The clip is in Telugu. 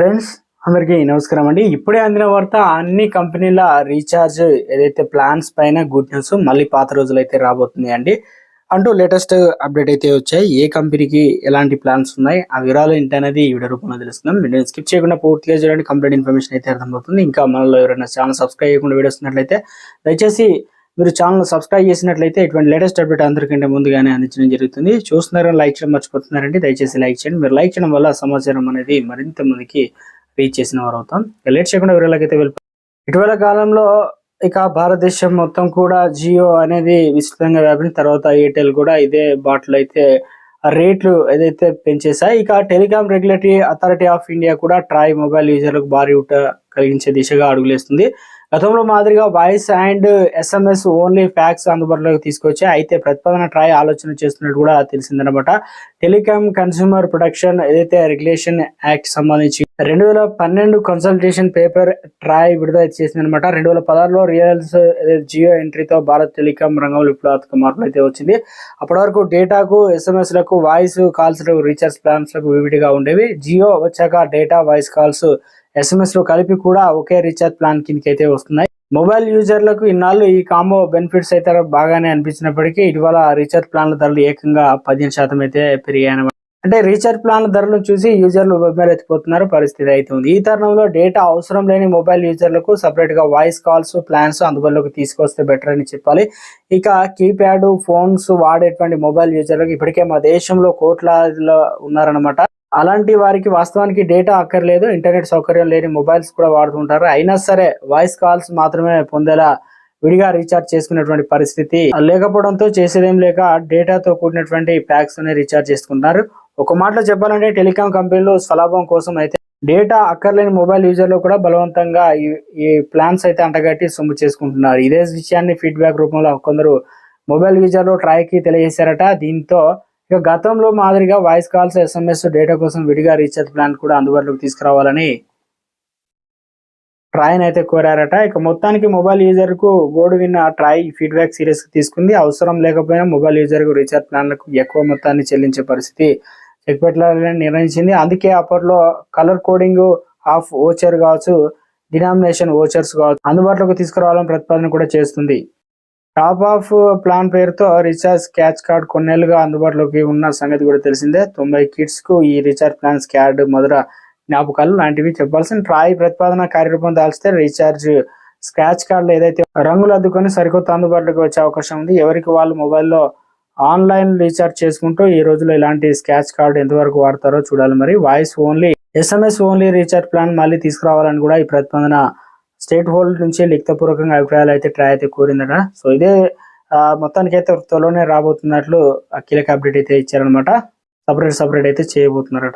ఫ్రెండ్స్ అందరికీ నమస్కారం అండి. ఇప్పుడే అందిన వార్త అన్ని కంపెనీల రీఛార్జ్ ఏదైతే ప్లాన్స్ పైన గుడ్ న్యూస్ మళ్ళీ పాత రోజులు అయితే రాబోతుంది అండి. అంటూ లేటెస్ట్ అప్డేట్ అయితే వచ్చాయి. ఏ కంపెనీకి ఎలాంటి ప్లాన్స్ ఉన్నాయి ఆ వివరాలు ఏంటి అనేది ఈ వీడియో రూపంలో తెలుస్తున్నాం వీడియో స్కిప్ చేయకుండా పూర్తిగా చూడండి కంప్లీట్ ఇన్ఫర్మేషన్ అయితే అర్థమవుతుంది. ఇంకా మనలో ఎవరైనా ఛానల్ సబ్స్క్రైబ్ చేయకుండా వీడియో వస్తున్నట్లయితే దయచేసి మీరు ఛానల్ సబ్స్క్రైబ్ చేసినట్లయితే ఇటువంటి లేటెస్ట్ అప్డేట్ అందరికంటే ముందుగానే అందించడం జరుగుతుంది. చూస్తున్నారని లైక్ చేయడం మర్చిపోతున్నారండి. దయచేసి లైక్ చేయండి. మీరు లైక్ చేయడం వల్ల సమాచారం అనేది మరింత మందికి రీచ్ చేసిన వారు అవుతాం లేట్ చేయకుండా వివరాలకైతే వెళ్ళిపోయి ఇటీవల కాలంలో ఇక భారతదేశం మొత్తం కూడా జియో అనేది విస్తృతంగా వ్యాపించిన తర్వాత ఎయిర్టెల్ కూడా ఇదే బాటిల్ అయితే రేట్లు ఏదైతే పెంచేసాయి ఇక telecom regulatory authority of India కూడా ట్రాయ్ మొబైల్ యూజర్లకు భారీ ఊట కలిగించే దిశగా అడుగులేస్తుంది. గతంలో మాదిరిగా voice and SMS only packs అందుబాటులోకి తీసుకొచ్చి అయితే ప్రతిపాదన ట్రాయ్ ఆలోచన చేస్తున్నట్టు కూడా తెలిసిందనమాట టెలికాం కన్స్యూమర్ ప్రొటెక్షన్ ఏదైతే రెగ్యులేషన్ యాక్ట్ సంబంధించి రెండు వేల పన్నెండు కన్సల్టేషన్ పేపర్ ట్రాయ్ విడుదల చేసింది అనమాట రెండు వేల పదహారులో రియల్స్ జియో ఎంట్రీతో భారత్ టెలికాం రంగంలో విప్లవాత్మక మార్పులు అయితే వచ్చింది. అప్పటి వరకు డేటాకు ఎస్ఎంఎస్లకు వాయిస్ కాల్స్ రీఛార్జ్ ప్లాన్స్లకు వివిడిగా ఉండేవి. జియో వచ్చాక డేటా వాయిస్ కాల్స్ ఎస్ఎంఎస్లో కలిపి కూడా ఒకే రీఛార్జ్ ప్లాన్ కిందకి అయితే వస్తున్నాయి. మొబైల్ యూజర్లకు ఇన్నాళ్ళు ఈ కాంబో బెనిఫిట్స్ అయితే బాగానే అనిపించినప్పటికీ ఇటీవల రీఛార్జ్ ప్లాన్ల ధరలు ఏకంగా పదిహేను శాతం అయితే పెరిగాయి అంటే రీఛార్జ్ ప్లాన్ల ధరలను చూసి యూజర్లు మొబైల్ ఎత్తిపోతున్నారు పరిస్థితి అయితే ఉంది. ఈ తరుణంలో డేటా అవసరం లేని మొబైల్ యూజర్లకు సపరేట్గా వాయిస్ కాల్స్ ప్లాన్స్ అందుబాటులోకి తీసుకొస్తే బెటర్ అని చెప్పాలి. ఇక కీప్యాడ్ ఫోన్స్ వాడేటువంటి మొబైల్ యూజర్లకు ఇప్పటికే మా దేశంలో కోట్లాదిలో ఉన్నారనమాట అలాంటి వారికి వాస్తవానికి డేటా అక్కర్లేదు ఇంటర్నెట్ సౌకర్యం లేని మొబైల్స్ కూడా వాడుతుంటారు. అయినా సరే వాయిస్ కాల్స్ మాత్రమే పొందేలా విడిగా రీఛార్జ్ చేసుకునేటువంటి పరిస్థితి లేకపోవడంతో చేసేదేం లేక డేటాతో కూడినటువంటి ప్యాక్స్ అనే రీఛార్జ్ చేసుకుంటున్నారు. ఒక మాటలో చెప్పాలంటే టెలికాం కంపెనీలు స్వలాభం కోసం అయితే డేటా అక్కర్లేని మొబైల్ యూజర్లు కూడా బలవంతంగా ఈ- ఈ ప్లాన్స్ అయితే అంటగట్టి సొమ్ము చేసుకుంటున్నారు. ఇదే విషయాన్ని ఫీడ్బ్యాక్ రూపంలో కొందరు మొబైల్ యూజర్లు ట్రాయ్కి తెలియజేశారట. దీంతో ఇక గతంలో మాదిరిగా వాయిస్ కాల్స్ ఎస్ఎంఎస్ డేటా కోసం విడిగా రీఛార్జ్ ప్లాన్ కూడా అందుబాటులోకి తీసుకురావాలని ట్రాయ్ని అయితే కోరారట. ఇక మొత్తానికి మొబైల్ యూజర్కు గోడు విన్న ట్రాయ్ ఫీడ్బ్యాక్ సీరియస్ తీసుకుంది. అవసరం లేకపోయినా మొబైల్ యూజర్కు రీఛార్జ్ ప్లాన్లకు ఎక్కువ మొత్తాన్ని చెల్లించే పరిస్థితి చెక్ పెట్టాలని నిర్ణయించింది. అందుకే అప్పట్లో కలర్ కోడింగ్ ఆఫ్ ఓచర్ కావచ్చు డినామినేషన్ ఓచర్స్ కావచ్చు అందుబాటులోకి తీసుకురావాలని ప్రతిపాదన కూడా చేస్తుంది. టాప్ ఆఫ్ ప్లాన్ పేరుతో రీఛార్జ్ క్యాచ్ కార్డ్ కొన్నేళ్ళుగా అందుబాటులోకి ఉన్న సంగతి కూడా తెలిసిందే. తొంభై కిడ్స్కు ఈ రీఛార్జ్ ప్లాన్స్ క్యాడ్ మొదట జ్ఞాపకాలు లాంటివి చెప్పాల్సిన ట్రాయ్ ప్రతిపాదన కార్యరూపం దాల్చితే రీఛార్జ్ స్క్రాచ్ కార్డులు ఏదైతే రంగులు అద్దుకొని సరికొత్త అందుబాటులోకి వచ్చే అవకాశం ఉంది ఎవరికి వాళ్ళు మొబైల్లో ఆన్లైన్ రీఛార్జ్ చేసుకుంటూ ఈ రోజుల్లో ఇలాంటి స్క్రాచ్ కార్డు ఎంతవరకు వాడతారో చూడాలి. మరి voice only SMS only recharge plan మళ్ళీ తీసుకురావాలని కూడా ఈ ప్రతిపాదన స్టేట్ హోల్డ్ నుంచి లిఖితపూర్వకంగా అభిప్రాయాలు అయితే ట్రై అయితే కోరిందట. సో ఇదే ఆ, మొత్తానికి అయితే త్వరలోనే రాబోతున్నట్లు కీలక అప్డేట్ అయితే ఇచ్చారనమాట సపరేట్ సపరేట్ అయితే చేయబోతున్నారట.